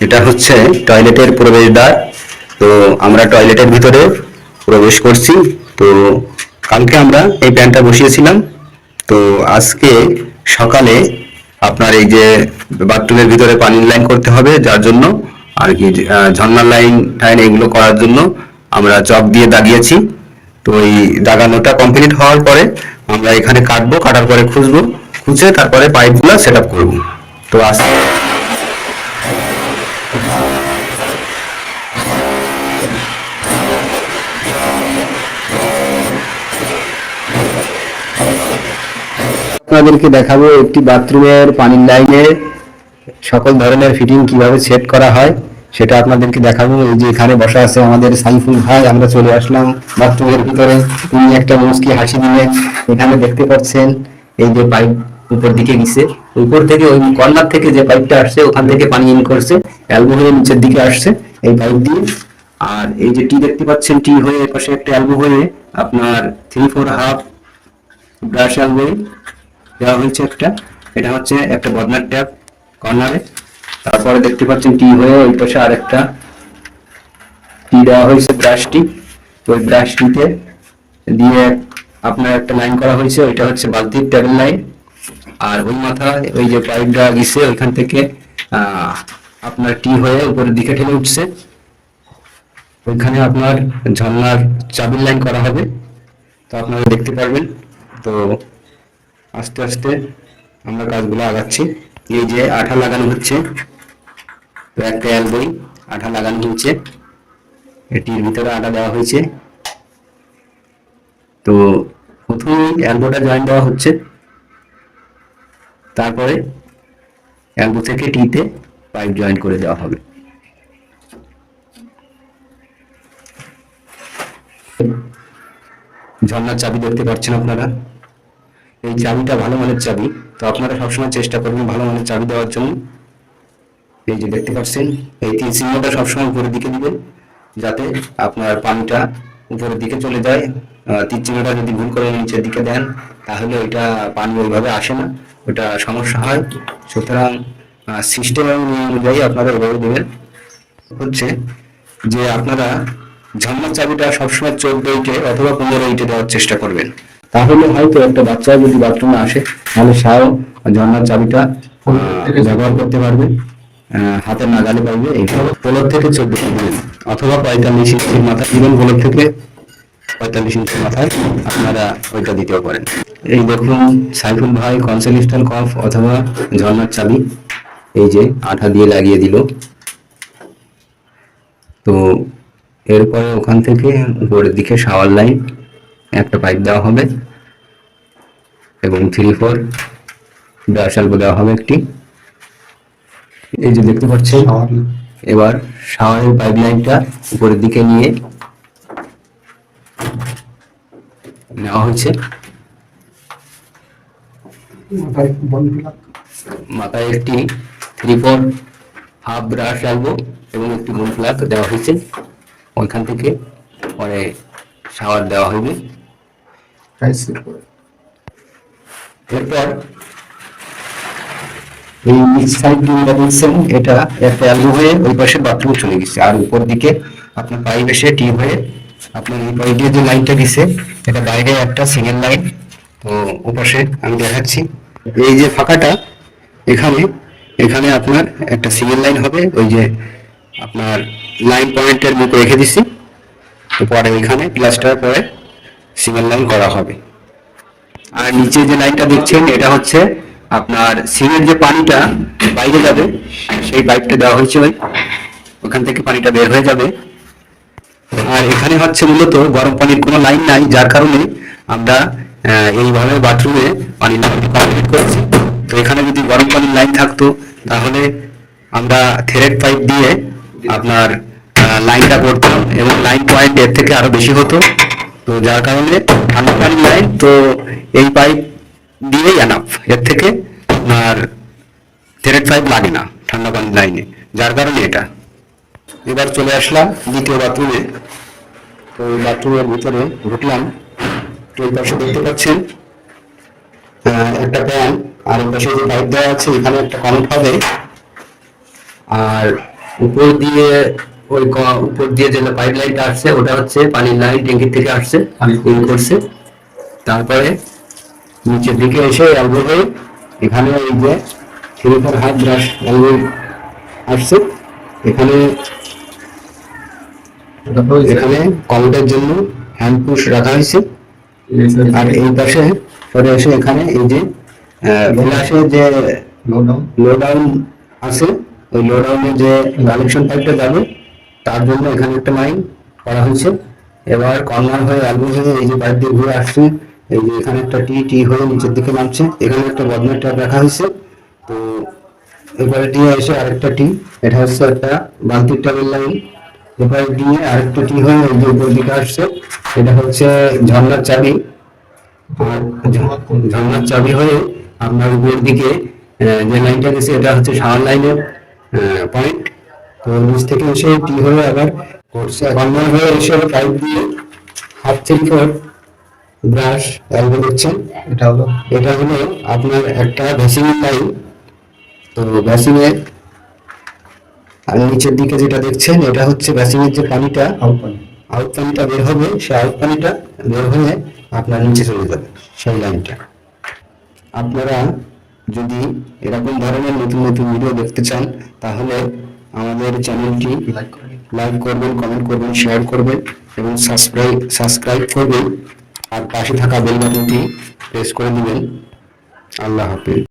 এটা হচ্ছে টয়লেটের প্রবেশদ্বার। তো আমরা টয়লেটের ভিতরে প্রবেশ করছি। তো কালকে আমরা এই প্যান্টটা বসিয়েছিলাম। তো আজকে সকালে আপনার এই যে বাথরুমের ভিতরে পানির লাইন করতে হবে যার জন্য আর কি আহ, ঝর্ণার লাইন টাইন এগুলো করার জন্য আমরা চক দিয়ে দাগিয়েছি। তো এই দাগানোটা কমপ্লিট হওয়ার পরে আমরা এখানে কাটবো কাটার পরে খুঁজবো খুঁজে তারপরে পাইপগুলো সেট আপ করব। তো আজ আপনাদেরকে দেখাবো একটি বাথরুমের পানির লাইনে সকল ধরনের ফিটিং কীভাবে সেট করা হয়, সেটা আপনাদেরকে দেখাবো। এই যে এখানে বসা আছে আমাদের সাইফুল ভাই, আমরা চলে আসলাম বাথরুমের ভিতরে। তিনি একটা মুসকি হাসি দিলেন। এখানে দেখতে পাচ্ছেন, এই যে পাইপ উপর দিকে গেছে। উপর থেকে ওই কর্নার থেকে যে পাইপটা আসছে, ওখান থেকে পানি ইন করছে। অ্যালবো হয়ে নিচের দিকে আসছে এই পাইপ দিয়ে। আর এই যে টি দেখতে পাচ্ছেন, টি হয়ে পাশে একটা অ্যালবো হয়ে আপনার three four half brush elbow দেওয়া হয়েছে একটা। এটা হচ্ছে একটা বদনার ট্যাপ কর্নারে। তারপরে দেখতে পাচ্ছেন টি হয়ে ওই পাশে আর একটা টি দেওয়া হয়েছে ব্রাশটি। ওই ব্রাশটিতে দিয়ে আপনার একটা লাইন করা হয়েছে, ওইটা হচ্ছে বালতির টেবিল লাইন আর ওই মাথায় ওই যে পাইপটা গেছে, ওইখান থেকে আপনার টি হয়ে উপরের দিকে ঠেলে উঠছে। ওইখানে আপনার ঝর্ণার চাবির লাইন করা হবে। তো আপনারা দেখতে পারবেন। তো আস্তে আস্তে আমরা কাজগুলো আগাচ্ছি। এই যে আঠা লাগানো হচ্ছে, তো একটা অ্যালবই আঠা লাগানো হচ্ছে। এটির ভিতরে আঠা দেওয়া হয়েছে। তো প্রথমে অ্যালবোটা জয়েন দেওয়া হচ্ছে। তারপরে অ্যালবো থেকে টিতে পাইপ জয়েন করে দেওয়া হবে। ঝর্ণার চাবি দেখতে পাচ্ছেন আপনারা। এই চাবিটা ভালো মানের চাবি। তো আপনারা সবসময় চেষ্টা করবেন ভালো মানের চাবি দেওয়ার জন্য। এই যে দেখতে পাচ্ছেন, এই তিন চিহ্নটা সবসময় উপরের দিকে দিবেন, যাতে আপনার পানিটা উপরের দিকে চলে যায়। তীর চিহ্নটা যদি ভুল করে নিচের দিকে দেন, তাহলে ওইটা পানি ওইভাবে আসে না ওটা সমস্যা হয়। সুতরাং সিস্টেম অনুযায়ী আপনারা ওইভাবে দেবেন। হচ্ছে যে আপনারা ঝর্ণার চাবিটা সবসময় চোদ্দ ইটে অথবা পনেরো ইটে দেওয়ার চেষ্টা করবেন। তাহলে হয়তো একটা বাচ্চা যদি বাথরুমে আসে, তাহলে সাও ঝর্ণার চাবিটা ব্যবহার করতে পারবে। হাতের নাগালে পাইবে এইসব পনেরো থেকে চোদ্দ অথবা পঁয়তাল্লিশ ইঞ্চির মাথায় দিবেন পনেরো থেকে পঁয়তাল্লিশ ইঞ্চির মাথায় আপনারা ওইটা দিতেও পারেন। এই দেখুন, সাইফুল ভাই কনসেলিস্টাল কফ অথবা ঝর্ণার চাবি, এই যে আঠা দিয়ে লাগিয়ে দিল। তো, এরপরে ওখান থেকে উপরের দিকে শাওয়ার লাইন একটা পাইপ দেওয়া হবে এবং থ্রি ফোর ব্রাশ অ্যালবো দেওয়া হবে একটি। এই যে দেখতে পাচ্ছেন, এবার শাওয়ারের পাইপ লাইনটা উপরের দিকে নিয়ে নেওয়া হয়েছে। মাথায় একটি থ্রি ফোর হাফ ব্রাশ লাগবো এবং একটি গোল প্লাগ দেওয়া হয়েছে। ওইখান থেকে পরে শাওয়ার দেওয়া এরপর এই নিচ সাইড যেটা দেখছেন এটা একটা অ্যালবো হয়ে ওই পাশে বাথরুম চলে গেছে। আর উপর দিকে আপনার পাইপ এসে টি হয়ে আপনার এই পাইপ দিয়ে যে লাইনটা দিছে, এটা বাইরে একটা সিঙ্গেল লাইন তো ওপাশে আমি দেখাচ্ছি। এই যে ফাঁকাটা, এখানে এখানে আপনার একটা সিঙ্গেল লাইন হবে। ওই যে আপনার লাইন পয়েন্টের মুখ রেখে দিছি। তো পরে এখানে প্লাস্টার পরে সিঙ্গেল লাইন করা হবে। আর নিচে যে লাইনটা দেখছেন, এটা হচ্ছে আপনার সিমের যে পানিটা বাইরে যাবে, সেই পাইপটা দেওয়া হয়েছে ওই ওখান থেকে পানিটা বের হয়ে যাবে। আর এখানে হচ্ছে মূলত গরম পানির কোনো লাইন নাই, যার কারণে আমরা এইভাবে বাথরুমে পানি কমপ্লিট করছি। তো এখানে যদি গরম পানির লাইন থাকতো, তাহলে আমরা থেরেড পাইপ দিয়ে আপনার লাইনটা করতাম এবং লাইন পয়েন্ট এর থেকে আরও বেশি হতো। তো যার কারণে ঠান্ডা পানির লাইন তো এই পাইপ দিয়েই আনাপ এর থেকে আর থেরেড পাইপ লাগে না, ঠান্ডা পানি লাইনে। যার কারণে এটা। এবার চলে আসলাম দ্বিতীয় বাথরুমে তো ওই বাথরুমের ভিতরে ঢুকলাম। তো এই পাশে দেখতে পাচ্ছেন একটা প্যান আর এই পাশে যে পাইপ দেওয়া আছে, এখানে একটা কানেক্ট হবে। আর উপর দিয়ে ওই উপর দিয়ে যে পাইপ লাইনটা আসছে ওটা হচ্ছে পানির লাইন ট্যাঙ্কি থেকে আসছে করছে। তারপরে নিচের দিকে এসে হয়ে এখানে এই যে থ্রি হাত ব্রাশ এলবো আসছে। এখানে এখানে কমেন্টের জন্য হ্যান্ড পুশ রাখা হয়েছে। আর এই পাশে সরে এসে এখানে এই যে ফ্ল্যাশে যে লো ডাউন আছে ওই লোডাউনে যে কানেকশন পাইপটা যাবে তার জন্য এখানে একটা লাইন করা হয়েছে। এবার কর্নার হয়ে আলু হয়ে এই যে পাইপ দিয়ে ঘুরে আসছে, এই যে এখানে একটা টি টি হয়ে নিচের দিকে নামছে। এখানে একটা বদনের ট্যাপ রাখা হয়েছে। তো এবারে দিয়ে এসে আরেকটা টি এটা হচ্ছে একটা বান্তির ট্যাবের লাইন এবার দিয়ে আরেকটা টি হয়ে এই যে উপর দিকে আসছে, এটা হচ্ছে ঝর্ণার চাবি। আর ঝর্ণার চাবি হয়ে আপনার উপর দিকে যে লাইনটা গেছে, এটা হচ্ছে শাওয়ার লাইনের পয়েন্ট তো নিচ থেকে এসে টি হয়ে আবার করছে কর্নার হয়ে এসে পাইপ দিয়ে হাফ থ্রি ফোর ব্রাশ এটা হলো এটা হলো আপনার একটা ভ্যাসিনের লাইন তো ভ্যাসিনের আর নিচের দিকে যেটা দেখছেন এটা হচ্ছে ভ্যাসিনের যে পানিটা আউট পানি আউট পানিটা বের হবে সেই আউট পানিটা বের হয়ে আপনার নিচে চলে যাবে সেই লাইনটা আপনারা যদি এরকম ধরনের নতুন নতুন ভিডিও দেখতে চান তাহলে আমাদের চ্যানেলটি লাইক করবেন কমেন্ট করবেন শেয়ার করবেন এবং সাবস্ক্রাইব সাবস্ক্রাইব করবেন। আর পাশে থাকা বেল বাটনটি প্রেস করে দিবেন। আল্লাহ হাফিজ।